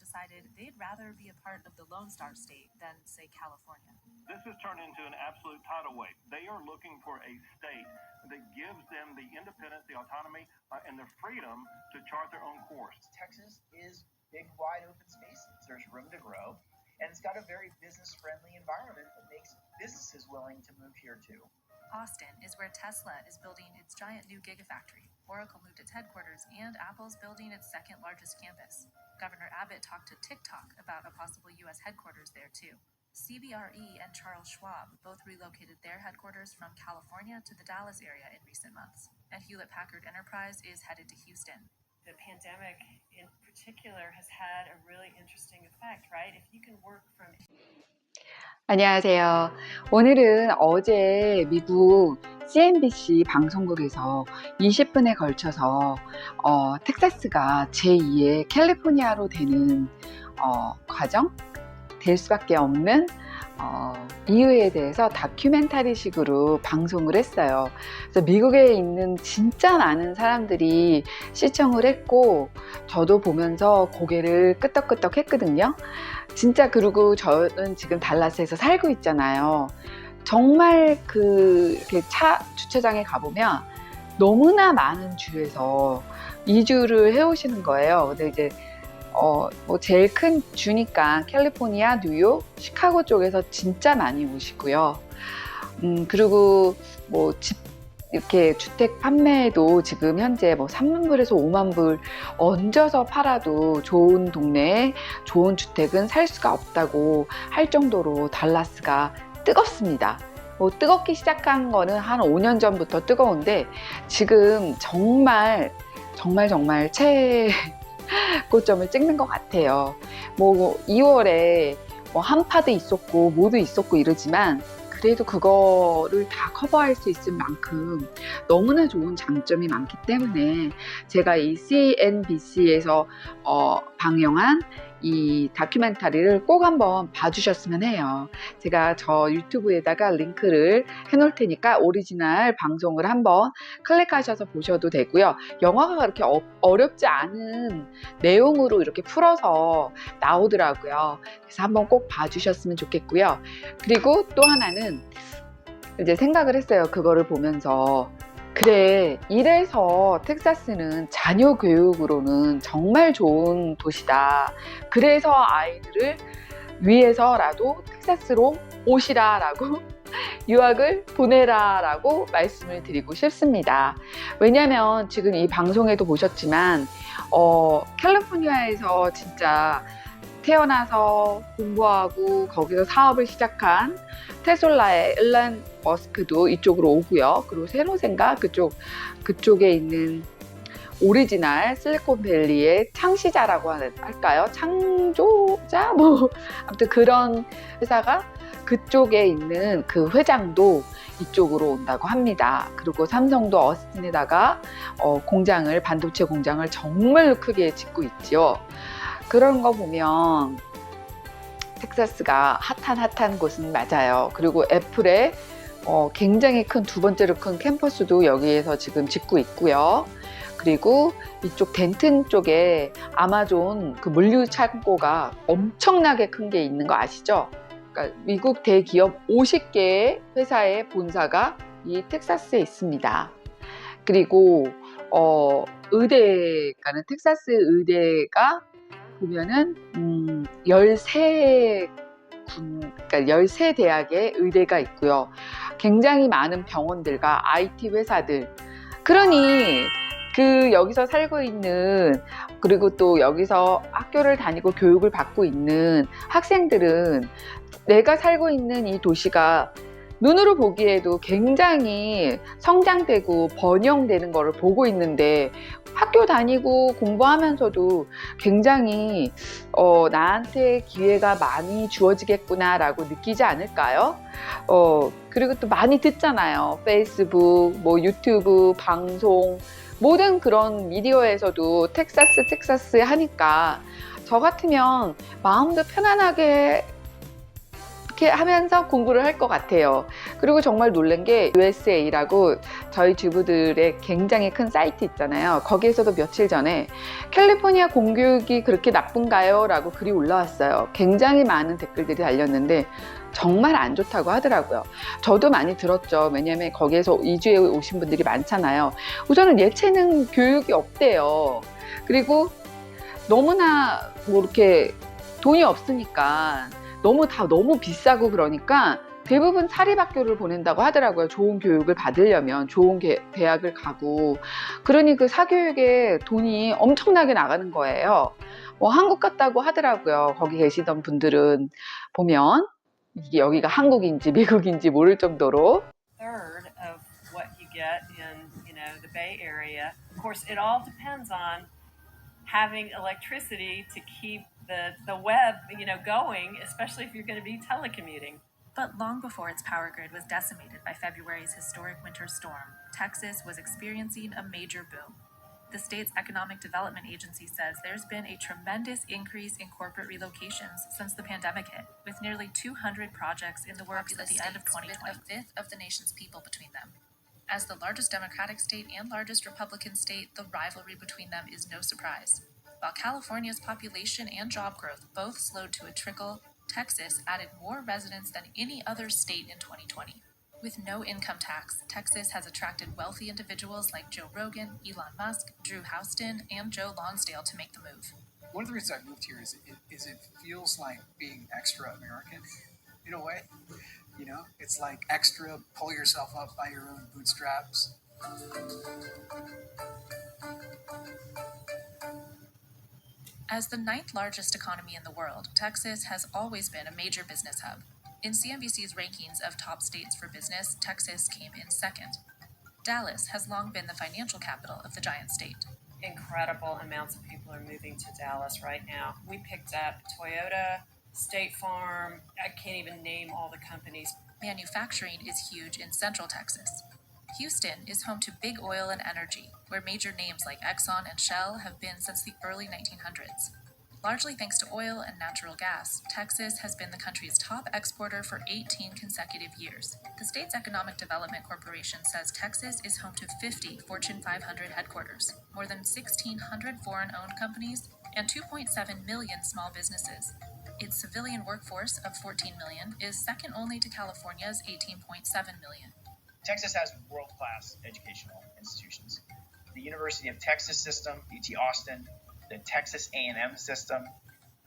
decided they'd rather be a part of the Lone Star State than, say, California. This has turned into an absolute tidal wave. They are looking for a state that gives them the independence, the autonomy, uh, and the freedom to chart their own course. Texas is big, wide open spaces. There's room to grow. And it's got a very business friendly environment that makes businesses willing to move here too. Austin is where Tesla is building its giant new gigafactory. Oracle moved its headquarters, and Apple's building its second largest campus. Governor Abbott talked to TikTok about a possible U.S. headquarters there, too. CBRE and Charles Schwab both relocated their headquarters from California to the Dallas area in recent months. And Hewlett Packard Enterprise is headed to Houston. the pandemic in particular has had a really interesting effect, right? If you can work from 안녕하세요. 오늘은 어제 미국 CNBC 방송국에서 20분에 걸쳐서 어, 텍사스가 제2의 캘리포니아로 되는 어, 과정 될 수밖에 없는 어, 이유에 대해서 다큐멘터리식으로 방송을 했어요. 그래서 미국에 있는 진짜 많은 사람들이 시청을 했고 저도 보면서 고개를 끄덕끄덕 했거든요. 진짜 그리고 저는 지금 달라스에서 살고 있잖아요. 정말 그 차 주차장에 가보면 너무나 많은 주에서 이주를 해오시는 거예요. 근데 이제 어, 뭐 제일 큰 주니까 캘리포니아, 뉴욕, 시카고 쪽에서 진짜 많이 오시고요. 음, 그리고 뭐 집 이렇게 주택 판매도 지금 현재 뭐 3만 불에서 5만 불 얹어서 팔아도 좋은 동네에 좋은 주택은 살 수가 없다고 할 정도로 달라스가 뜨겁습니다. 뭐 뜨겁기 시작한 거는 한 5년 전부터 뜨거운데 지금 정말 정말 정말 최고점을 찍는 것 같아요. 뭐 2월에 뭐 한파도 있었고 뭐도 있었고 이러지만 그래도 그거를 다 커버할 수 있을 만큼 너무나 좋은 장점이 많기 때문에 제가 이 CNBC에서 어, 방영한 이 다큐멘터리를 꼭 한번 봐주셨으면 해요. 제가 저 유튜브에다가 링크를 해놓을 테니까 오리지널 방송을 한번 클릭하셔서 보셔도 되고요. 영화가 그렇게 어, 어렵지 않은 내용으로 이렇게 풀어서 나오더라고요. 그래서 한번 꼭 봐주셨으면 좋겠고요. 그리고 또 하나는 이제 생각을 했어요. 그거를 보면서. 그래, 이래서 텍사스는 자녀 교육으로는 정말 좋은 도시다. 그래서 아이들을 위해서라도 텍사스로 오시라라고 유학을 보내라라고 말씀을 드리고 싶습니다. 왜냐하면 지금 이 방송에도 보셨지만 어, 캘리포니아에서 진짜 태어나서 공부하고 거기서 사업을 시작한 테슬라의 일란 머스크도 이쪽으로 오고요. 그리고 세로센가 그쪽 그쪽에 있는 오리지널 실리콘밸리의 창시자라고 하- 할까요? 창조자 뭐 아무튼 그런 회사가 그쪽에 있는 그 회장도 이쪽으로 온다고 합니다. 그리고 삼성도 어스틴에다가 어, 공장을 반도체 공장을 정말 크게 짓고 있지요. 그런 거 보면 텍사스가 핫한 핫한 곳은 맞아요. 그리고 애플의 어, 굉장히 큰 두 번째로 큰 캠퍼스도 여기에서 지금 짓고 있고요. 그리고 이쪽 덴튼 쪽에 아마존 그 물류 창고가 엄청나게 큰 게 있는 거 아시죠? 그러니까 미국 대기업 50개의 회사의 본사가 이 텍사스에 있습니다. 그리고 어, 의대가는 텍사스 의대가 보면은 음, 13 군, 그러니까 13대학의 의대가 있고요. 굉장히 많은 병원들과 IT 회사들. 그러니 그 여기서 살고 있는 그리고 또 여기서 학교를 다니고 교육을 받고 있는 학생들은 내가 살고 있는 이 도시가 눈으로 보기에도 굉장히 성장되고 번영되는 것을 보고 있는데 학교 다니고 공부하면서도 굉장히 어, 나한테 기회가 많이 주어지겠구나라고 느끼지 않을까요? 어, 그리고 또 많이 듣잖아요. 페이스북, 뭐 유튜브, 방송, 모든 그런 미디어에서도 텍사스, 텍사스 하니까 저 같으면 마음도 편안하게 이렇게 하면서 공부를 할 것 같아요. 그리고 정말 놀란 게 USA라고 저희 주부들의 굉장히 큰 사이트 있잖아요. 거기에서도 며칠 전에 캘리포니아 공교육이 그렇게 나쁜가요? 라고 글이 올라왔어요. 굉장히 많은 댓글들이 달렸는데 정말 안 좋다고 하더라고요. 저도 많이 들었죠. 왜냐하면 거기에서 이주해 오신 분들이 많잖아요. 우선은 예체능 교육이 없대요. 그리고 너무나 뭐 이렇게 돈이 없으니까 너무 다 너무 비싸고 그러니까 대부분 사립학교를 보낸다고 하더라고요. 좋은 교육을 받으려면 좋은 게- 대학을 가고 그러니 그 사교육에 돈이 엄청나게 나가는 거예요. 뭐 한국 같다고 하더라고요. 거기 계시던 분들은 보면 이게 여기가 한국인지 미국인지 모를 정도로 having electricity to keep the the web you know going, especially if you're going to be telecommuting. But long before its power grid was decimated by February's historic winter storm, Texas was experiencing a major boom. The state's Economic Development Agency says there's been a tremendous increase in corporate relocations since the pandemic hit, with nearly 200 projects in the works at the end of 2020. With a fifth of the nation's people between them. As the largest Democratic state and largest Republican state, the rivalry between them is no surprise. While California's population and job growth both slowed to a trickle, Texas added more residents than any other state in 2020. With no income tax, Texas has attracted wealthy individuals like Joe Rogan, Elon Musk, Drew Houston, and Joe Lonsdale to make the move. one of the reasons I moved here is it, is it feels like being extra American in a way. You know, it's like extra pull yourself up by your own bootstraps. As the ninth largest economy in the world, Texas has always been a major business hub. In CNBC's rankings of top states for business, Texas came in second. Dallas has long been the financial capital of the giant state. Incredible amounts of people are moving to Dallas right now. We picked up Toyota, State Farm. I can't even name all the companies. Manufacturing is huge in central Texas. Houston is home to big oil and energy, where major names like Exxon and Shell have been since the early 1900s. Largely thanks to oil and natural gas, Texas has been the country's top exporter for 18 consecutive years. The state's Economic Development Corporation says Texas is home to 50 Fortune 500 headquarters, more than 1,600 foreign owned companies, and 2.7 million small businesses. Its civilian workforce of 14 million is second only to California's 18.7 million. Texas has world class educational institutions. The University of Texas system, UT Austin, the Texas A&M system,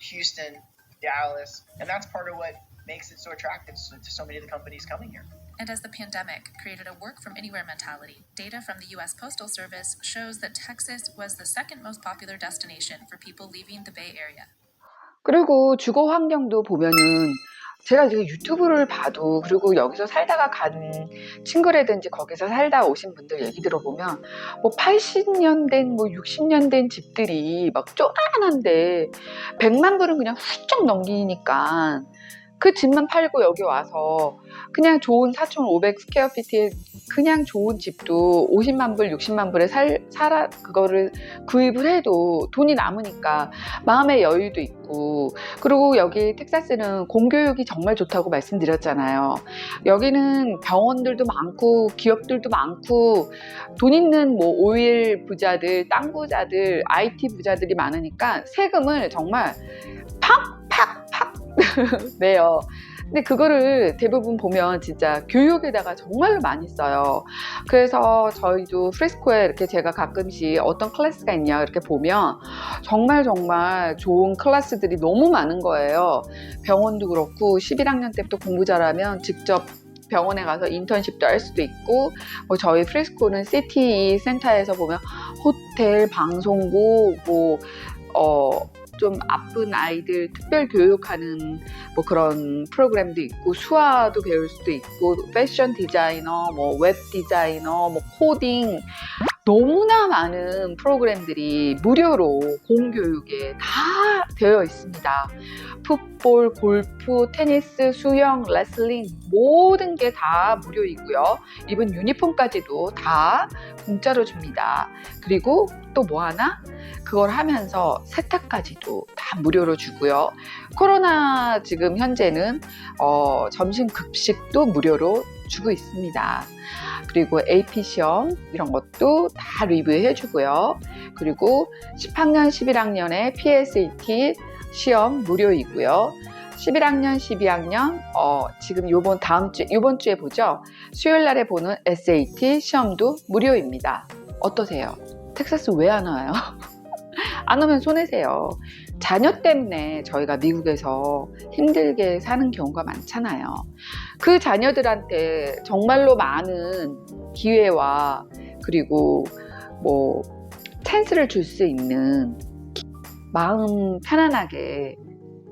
Houston, Dallas, and that's part of what makes it so attractive to to so many of the companies coming here. And as the pandemic created a work from anywhere mentality, data from the US Postal Service shows that Texas was the second most popular destination for people leaving the Bay Area. 그리고 주거 환경도 보면은 제가 이제 유튜브를 봐도 그리고 여기서 살다가 간 친구라든지 거기서 살다 오신 분들 얘기 들어보면 뭐 80년 된 뭐 60년 된 집들이 막 쪼만한데 100만 불은 그냥 훌쩍 넘기니까 그 집만 팔고 여기 와서 그냥 좋은 4,500 스퀘어 피트에 그냥 좋은 집도 50만 불, 60만 불에 살, 살아, 그거를 구입을 해도 돈이 남으니까 마음의 여유도 있고 그리고 여기 텍사스는 공교육이 정말 좋다고 말씀드렸잖아요. 여기는 병원들도 많고 기업들도 많고 돈 있는 뭐 오일 부자들, 땅 부자들, IT 부자들이 많으니까 세금을 정말 팍 팍팍 내요. 근데 그거를 대부분 보면 진짜 교육에다가 정말로 많이 써요. 그래서 저희도 프레스코에 이렇게 제가 가끔씩 어떤 클래스가 있냐 이렇게 보면 정말 정말 좋은 클래스들이 너무 많은 거예요. 병원도 그렇고 11학년 때부터 공부 잘하면 직접 병원에 가서 인턴십도 할 수도 있고 뭐 저희 프레스코는 CTE 센터에서 보면 호텔, 방송국 뭐 어, 좀 아픈 아이들 특별 교육하는 뭐 그런 프로그램도 있고 수화도 배울 수도 있고 패션 디자이너, 뭐 웹 디자이너, 뭐 코딩 너무나 많은 프로그램들이 무료로 공교육에 다 되어 있습니다. 풋볼, 골프, 테니스, 수영, 레슬링 모든 게 다 무료이고요. 이번 유니폼까지도 다 공짜로 줍니다. 그리고 또 뭐 하나? 그걸 하면서 세탁까지도 다 무료로 주고요. 코로나 지금 현재는 어, 점심 급식도 무료로 주고 있습니다. 그리고 AP 시험 이런 것도 다 리뷰해 주고요. 그리고 10학년, 11학년의 PSAT 시험 무료이고요. 11학년, 12학년 어, 지금 요번 다음 주 요번 주에 보죠. 수요일 날에 보는 SAT 시험도 무료입니다. 어떠세요? 텍사스 왜 안 와요? 안 오면 손해세요. 자녀 때문에 저희가 미국에서 힘들게 사는 경우가 많잖아요. 그 자녀들한테 정말로 많은 기회와 그리고 뭐 찬스를 줄 수 있는 마음 편안하게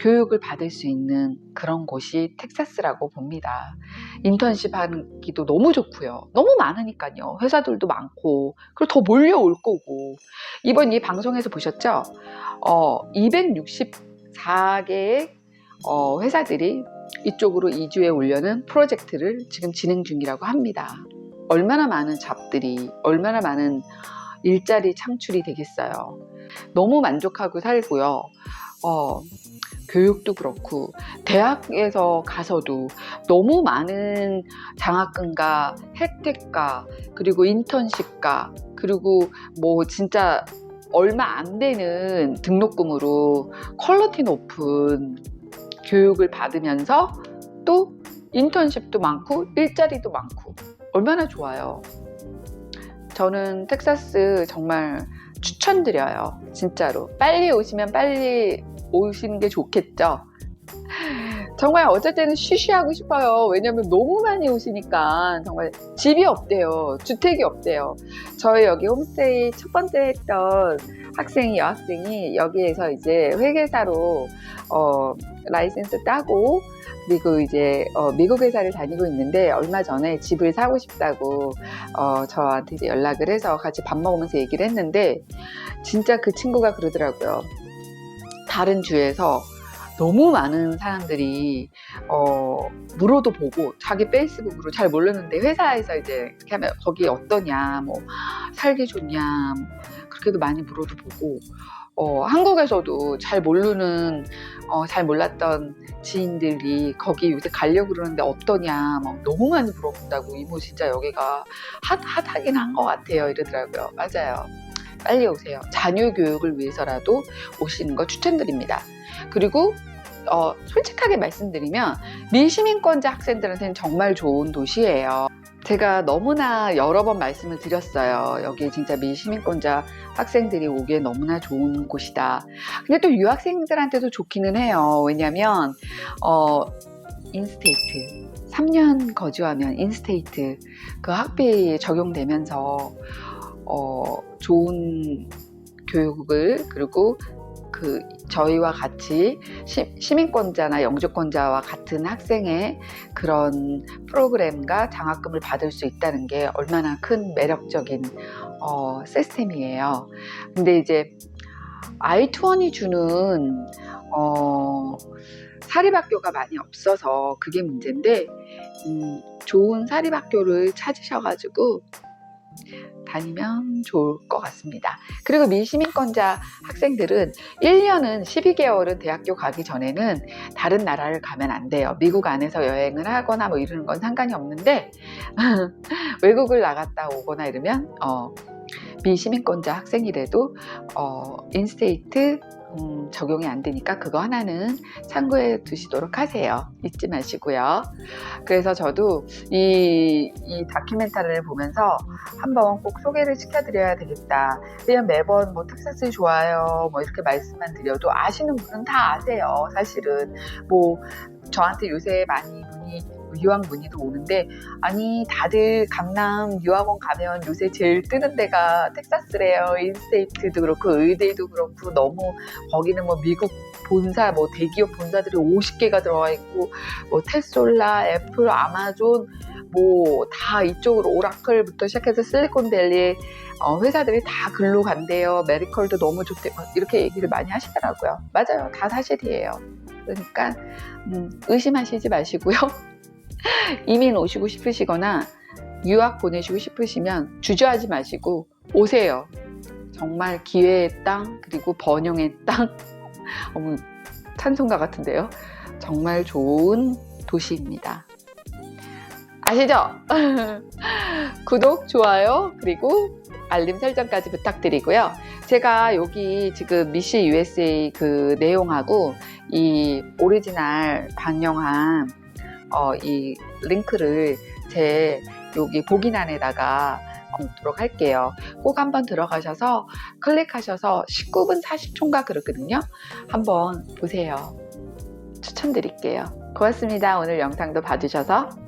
교육을 받을 수 있는 그런 곳이 텍사스라고 봅니다. 인턴십 하기도 너무 좋고요. 너무 많으니까요. 회사들도 많고 그리고 더 몰려올 거고 이번 이 방송에서 보셨죠? 어, 264개의 어, 회사들이 이쪽으로 이주해 오려는 프로젝트를 지금 진행 중이라고 합니다. 얼마나 많은 잡들이, 얼마나 많은 일자리 창출이 되겠어요. 너무 만족하고 살고요. 어, 교육도 그렇고, 대학에서 가서도 너무 많은 장학금과 혜택과, 그리고 인턴십과, 그리고 뭐 진짜 얼마 안 되는 등록금으로 퀄러티 높은 교육을 받으면서 또 인턴십도 많고 일자리도 많고 얼마나 좋아요. 저는 텍사스 정말 추천드려요. 진짜로. 빨리 오시면 빨리 오시는 게 좋겠죠. 정말 때는 쉬쉬하고 싶어요. 왜냐면 너무 많이 오시니까 정말 집이 없대요. 주택이 없대요. 저희 여기 홈스테이 첫 번째 했던 학생이 여학생이 여기에서 이제 회계사로 어, 라이센스 따고 그리고 이제 어, 미국 회사를 다니고 있는데 얼마 전에 집을 사고 싶다고 어, 저한테 이제 연락을 해서 같이 밥 먹으면서 얘기를 했는데 진짜 그 친구가 그러더라고요. 다른 주에서 너무 많은 사람들이 어, 물어도 보고 자기 페이스북으로 잘 모르는데 회사에서 이제 이렇게 하면 거기 어떠냐 뭐 살기 좋냐 뭐 그렇게도 많이 물어도 보고 어, 한국에서도 잘 모르는 어, 잘 몰랐던 지인들이 거기 요새 가려고 그러는데 어떠냐 막 너무 많이 물어본다고 이모 진짜 여기가 핫, 핫하긴 한 것 같아요 이러더라고요. 맞아요. 빨리 오세요. 자녀 교육을 위해서라도 오시는 거 추천드립니다. 그리고 어, 솔직하게 말씀드리면 미시민권자 학생들한테는 정말 좋은 도시예요. 제가 너무나 여러 번 말씀을 드렸어요. 여기 진짜 미시민권자 학생들이 오기에 너무나 좋은 곳이다. 근데 또 유학생들한테도 좋기는 해요. 왜냐면 어, 인스테이트 3년 거주하면 인스테이트 그 학비 적용되면서 어, 좋은 교육을 그리고 그 저희와 같이 시, 민권자나 영주권자와 같은 학생의 그런 프로그램과 장학금을 받을 수 있다는 게 얼마나 큰 매력적인 어, 시스템이에요. 근데 이제 아이투원이 주는 어, 사립학교가 많이 없어서 그게 문제인데 음, 좋은 사립학교를 찾으셔가지고 다니면 좋을 것 같습니다. 그리고 미시민권자 학생들은 1년은 12개월은 대학교 가기 전에는 다른 나라를 가면 안 돼요. 미국 안에서 여행을 하거나 뭐 이러는 건 상관이 없는데 외국을 나갔다 오거나 이러면 어, 미시민권자 학생이라도 어, 인스테이트 음, 적용이 안 되니까 그거 하나는 참고해 두시도록 하세요. 잊지 마시고요. 그래서 저도 이, 이 다큐멘터리를 보면서 한번 꼭 소개를 시켜드려야 되겠다. 그냥 매번 뭐 텍사스 좋아요. 뭐 이렇게 말씀만 드려도 아시는 분은 다 아세요. 사실은 뭐 저한테 요새 많이 문의 유학 문의도 오는데 아니 다들 강남 유학원 가면 요새 제일 뜨는 데가 텍사스래요. 인스테이트도 그렇고 의대도 그렇고 너무 거기는 뭐 미국 본사 뭐 대기업 본사들이 50개가 들어와 있고 뭐 테솔라, 애플, 아마존 뭐 다 이쪽으로 오라클부터 시작해서 실리콘밸리 어, 회사들이 다 글로 간대요. 메디컬도 너무 좋대. 막 이렇게 얘기를 많이 하시더라고요. 맞아요. 다 사실이에요. 그러니까 음, 의심하시지 마시고요. 이민 오시고 싶으시거나 유학 보내시고 싶으시면 주저하지 마시고 오세요. 정말 기회의 땅 그리고 번영의 땅. 어머 찬송가 같은데요. 정말 좋은 도시입니다. 아시죠? 구독, 좋아요, 그리고 알림 설정까지 부탁드리고요. 제가 여기 지금 미시 USA 그 내용하고 이 오리지널 방영한 어, 이 링크를 제 여기 보기란에다가 놓도록 할게요. 꼭 한번 들어가셔서 클릭하셔서 19분 40초인가 그렇거든요. 한번 보세요. 추천드릴게요. 고맙습니다. 오늘 영상도 봐주셔서.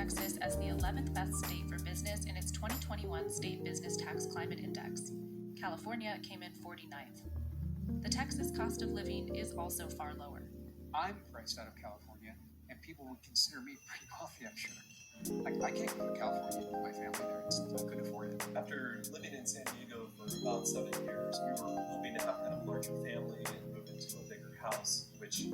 Texas as the 11th best state for business in its 2021 State Business Tax Climate Index. California came in 49th. The Texas cost of living is also far lower. I'm priced out of California, and people would consider me pretty wealthy, I'm sure. I, I can't go to California with my family there. It's, I couldn't afford it. After living in San Diego for about seven years, we were hoping to have kind of a larger family and move into a bigger house, which